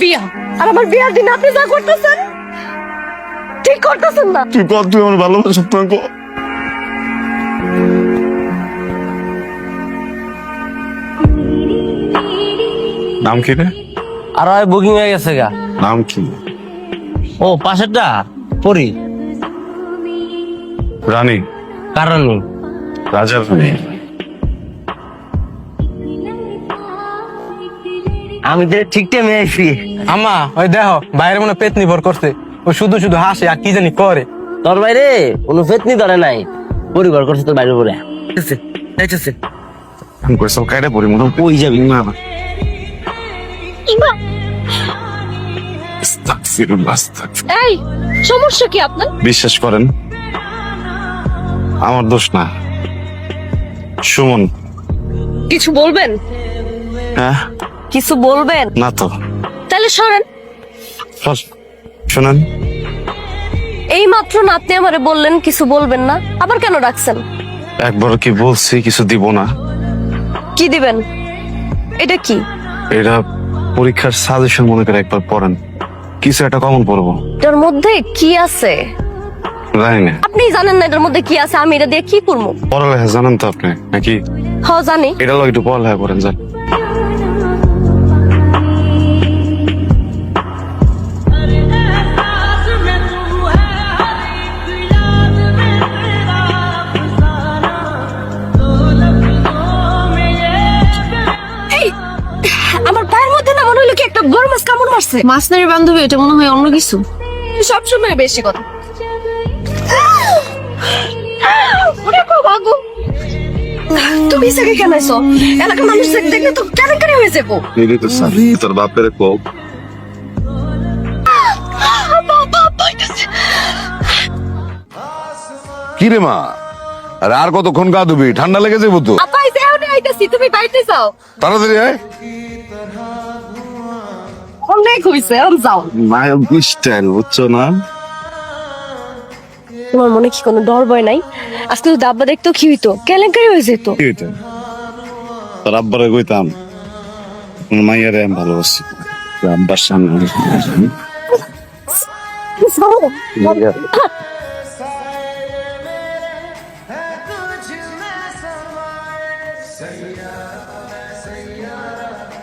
বিয়া। আর আমার বিয়ার দিন আপনি যা করতেছেন ঠিক করতেছেন না। তুই কর তুই আমার ভালোবাসা তুই কর। নাম কি রে? আর হয় বুকিং হয়ে গেছে গা। নাম কি? ও পাশেরটা পরি। রানী। কারণ রাজার রানী। আমি তো ঠিক টাইমে আইছি। আমা ওই দেখো বাইরে মনে পেতনি ভর করছে। ও শুধু শুধু হাসে আর কি জানি করে। তোর বাইরে কোনো ফেতনি ধরে নাই। পরিবার করছে তোর বাইরে বলে যাইতেছে আমি কইসাল কাইটা পড়ি মনে ওই যাবি? আস্তাগফিরুল্লাহ, আস্তাগফিরুল্লাহ। এই সমস্যা কি আপনার? বিশ্বাস করেন আমার দোষ না। সুমন। কিছু বলবেন? হ্যাঁ? কিছু বলবেন? না তো। তাহলে সরেন। শোনেন। এই মাত্র না আপনি আমারে বললেন কিছু বলবেন না। আবার কেন ডাকছেন? একবার কি বলছি কিছু দিব না। কি দিবেন? এটা কি? এটা পরীক্ষার সাজেশন মনে করে একবার পড়েন। কিছু একটা কমন পড়ব। এটার মধ্যে কি আছে? জানি না। আপনি জানেন না এটার মধ্যে কি আছে আমি এটা দিয়ে কি করব? পড়ালেখা জানেন তো আপনি নাকি? হ জানি। এটা লোক একটু পড়ালেখা করেন জান মাছ কামড় মারছে মাছ নারী বান্ধবী এটা মনে হয় অন্য কিছু? সবসময় বেশি কথা। ওরে বাবু তুমি সাকে কেন আইছো এলাকার মানুষ দেখলে তো কেলেঙ্কারি হয়ে যাব। এটাই তো স্যার তোর বাপের কো কি রে মা? আরে আর কতক্ষণ গা ধুবি? ঠান্ডা লেগে যাব তো। আপা এই যে আইতাছি তুমি বাইরে যাও। তাড়াতাড়ি আয়। অনেক হইছে এখন যাও। মায়ের স্টাইল বুঝছ না? তোমার মনে কি কোনো ডর ভয় নাই? আজকে তো দাব্বা দেখতো কি হইতো? কেলেঙ্কারি হয়ে যেত। কি হইতো? তোর আব্বারে কইতাম আমার মাইয়ারে আমি ভালোবাসি। আব্বার সামনে।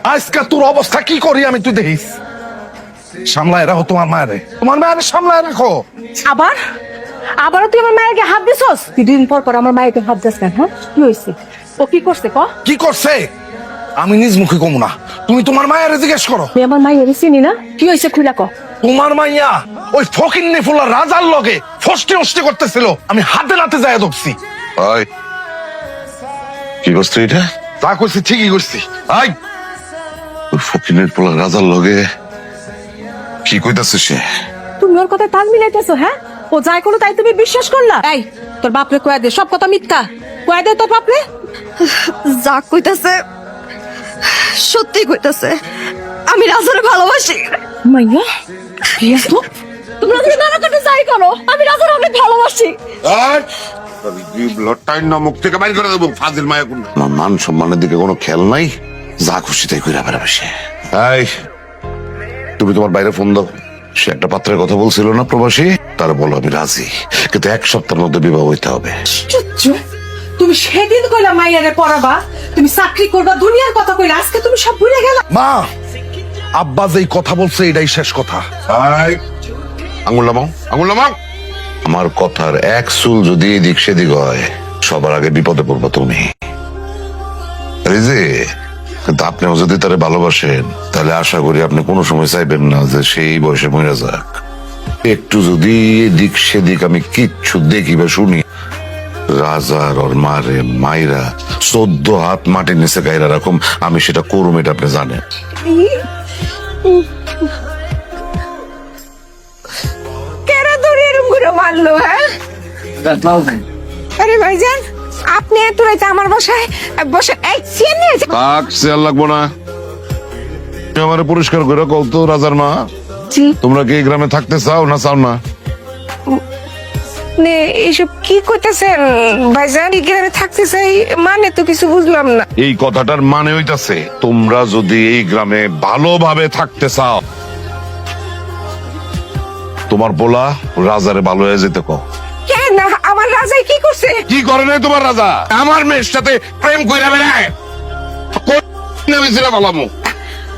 আজকে তোর অবস্থা কি করি আমি তুই দেখিস। সামলায় রাখো তোমার মায়েরে। তোমার মায়ের সামলায় রাখো। আবার? আবারও তুই আমার মায়ের হাত দিছস? দুদিন পর পর আমার মায়ের হাত দিস কেন হ্যাঁ? কি হয়েছে? ও কি করছে ক? কি করছে? আমি নিজ মুখে কমু না। তুমি তোমার মায়ের জিজ্ঞেস করো। তুই আমার মায়ের চিনি না? কি হয়েছে খুলা ক? তোমার মাইয়া ওই ফকির নেফুলা রাজার লগে ফষ্টি অষ্টি করতেছিল। আমি হাতে নাতে যায় ওই কি করছ এটা? তা করছি ঠিকই করছি আই! ওই ফকিনের পোলা রাজার লগে কি কইতাছে সে? তুমি ওর কথা তাল মিলাইতেছো হ্যাঁ? ও যাই কোনো তাই তুমি বিশ্বাস করলা? এই তোর বাপরে কয়া দে সব কথা মিথ্যা। কয়া দে তোর বাপরে। যা কইতাছে সত্যি কইতাছে আমি রাজারে ভালোবাসি। মাইয়া বিয়া তো তোমরা যদি নানা কথা যাই করো আমি রাজারে অনেক ভালোবাসি। লটাইন না মুখ থেকে বাইর করে দেবো ফাজিল মায়া কোন মান সম্মানের দিকে কোনো খেয়াল নাই? যা খুশি তাই কইরা বেড়াবে সে। এই তুমি তোমার বাইরে ফোন দাও। সে একটা পাত্রের কথা বলছিল না প্রবাসী? তার বলো আমি রাজি। কিন্তু এক সপ্তাহের মধ্যে বিবাহ হইতে হবে। তুমি সেদিন কইলা মাইয়ারে পড়াবা। তুমি চাকরি করবা দুনিয়ার কথা কইলা। আজকে তুমি সব ভুলে গেলা। মা আব্বা যেই কথা বলছে এটাই শেষ কথা। আঙুল নামাও আঙুল নামাও। আমার কথার এক চুল যদি এদিক সেদিক হয় সবার আগে বিপদে পড়ব তুমি। রিজি? কিন্তু আপনিও যদি তারে ভালোবাসেন তাহলে আশা করি আপনি কোনো সময় চাইবেন না যে সেই বয়সে মরে যাক। একটু যদি এদিক সেদিক আমি কিচ্ছু দেখি বা শুনি রাজার ওর মারে মাইরা চোদ্দ হাত মাটির নিচে গাইরা রাখুম আমি সেটা করুম এটা আপনি জানেন। কেরা ধরে এরম করে মারলো হ্যাঁ? আরে ভাইজান আপনি এত রাইতে আমার বাসায় বসে এই চেন নিয়ে তাক চেয়ার লাগবো না। আমার পরিষ্কার করে কল তো রাজার মা। জি। তোমরা কি এই গ্রামে থাকতে চাও না চাও না? নে এইসব কি করতেছেন ভাইজান এই গ্রামে থাকতে চাই মানে তো কিছু বুঝলাম না। এই কথাটার মানে হইতাছে তোমরা যদি এই গ্রামে ভালোভাবে থাকতে চাও। তোমার বলা রাজারে ভালো হয়ে যেতে কো কেন আমার রাজাই কি করছে? কি করে নাই তোমার রাজা? আমার মেয়ের সাথে প্রেম করে বেড়ায়।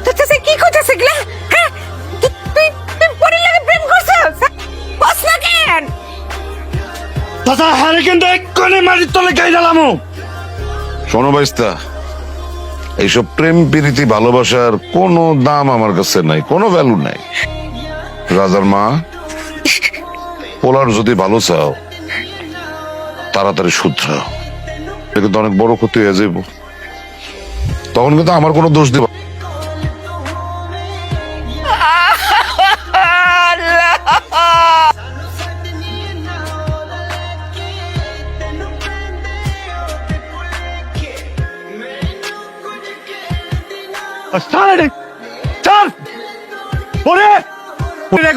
চাচা কি গলা? হ্যাঁ তুই তুই তুই পরে লাগে প্রেম করছিস বস না কেন? চাচা হারে কিন্তু এক্ষণে মাটির তলে গাই দিলাম শোনো বাইস্তা এইসব প্রেম প্রীতি ভালোবাসার কোনো দাম আমার কাছে নাই কোনো ভ্যালু নাই। রাজার মা পোলার যদি ভালো চাও তাড়াতাড়ি শুধরাও এটা কিন্তু অনেক বড় ক্ষতি হয়ে যাইব। তখন কিন্তু আমার কোনো দোষ দিব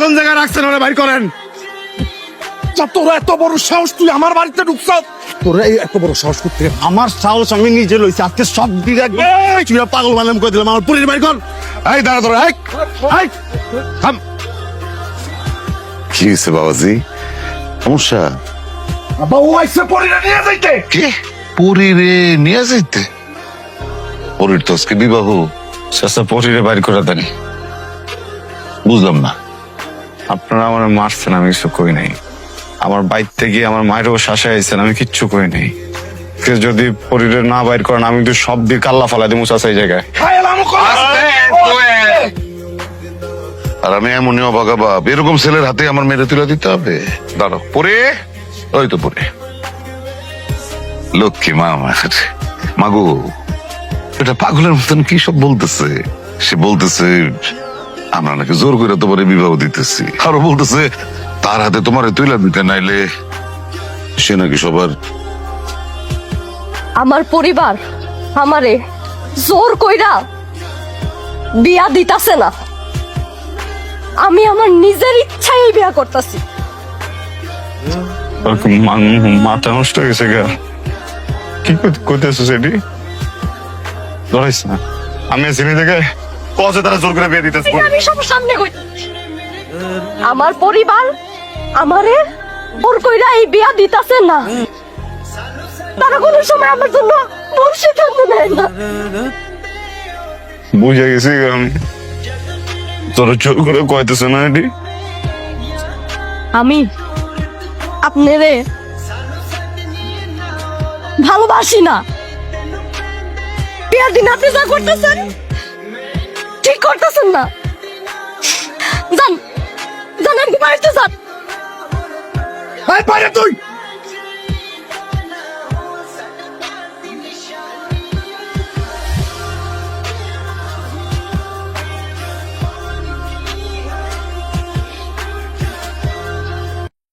কোন জায়গায় রাখছেন ওরা বাইর করেন। তা তোরা এত বড় সাহস তুই আমার বাড়িতে ঢুকছ? তোরা এই এত বড় সাহস করতে আমার সাহস আমি নিজে লইছি আজকে সব দিকে তুই পাগল বানাম করে দিলাম আমার পুরীর বাইর কর এই দাঁড়া তোরা এই, এই, থাম। কি হয়েছে বাবাজি? সমস্যা? বউ আইসে পরিরা নিয়ে যাইতে। কি? পুরীরে নিয়ে যাইতে? পরীর তো আজকে বিবাহ। চাচা পরিরে বাড়ি করে দেন বুঝলাম না। আপনারা আমার মারছেন আমি কিছু কই নাই। আমার বাইর থেকে আমার মায়েরও শাসা আইছেন আমি কিচ্ছু কই নাই। যদি পরিরে না বাইর করেন, আমি কিন্তু সব দিয়ে কাল্লা ফালা দিব চাচা এই জায়গায়। আর আমি এমনই এরকম ছেলের হাতে আমার মেরে তুলে দিতে হবে। দাঁড়াও, পরে? ওই তো পরে। লক্ষ্মী, মা আমার মাগো এটা পাগলের মতন কি সব বলতেছে? সে বলতেছে, আমরা নাকি জোর করে তোমার বিবাহ দিতেছি। আরও বলতেছে তার হাতে তোমার তুলে দিতে নাইলে সে নাকি সবার আমার পরিবার আমারে জোর কইরা বিয়া দিতাছে না। আমি আমার নিজের ইচ্ছায় এই বিয়া করতেছি। মাথা নষ্ট হয়ে গেছে গা। কি করতেছো সেটি? ধরাইস না। আমি কসে তারা জোর করে বিয়ে দিতেছে। আমি সব সামনে কই আমার পরিবার আমারে ওর কইরা এই বিয়া দিতাছে না। তারা কোনো সময় আমার জন্য ভুল সিদ্ধান্ত নেয় না। বুঝে গেছি আমি তোর জোর করে কইতেছে না এটি। আমি আপনারে ভালোবাসি না। বিয়ার দিন আপনি যা করতেছেন ঠিক করতেছেন না। যান আপনি বাড়িতে যান। বাইরে তুই!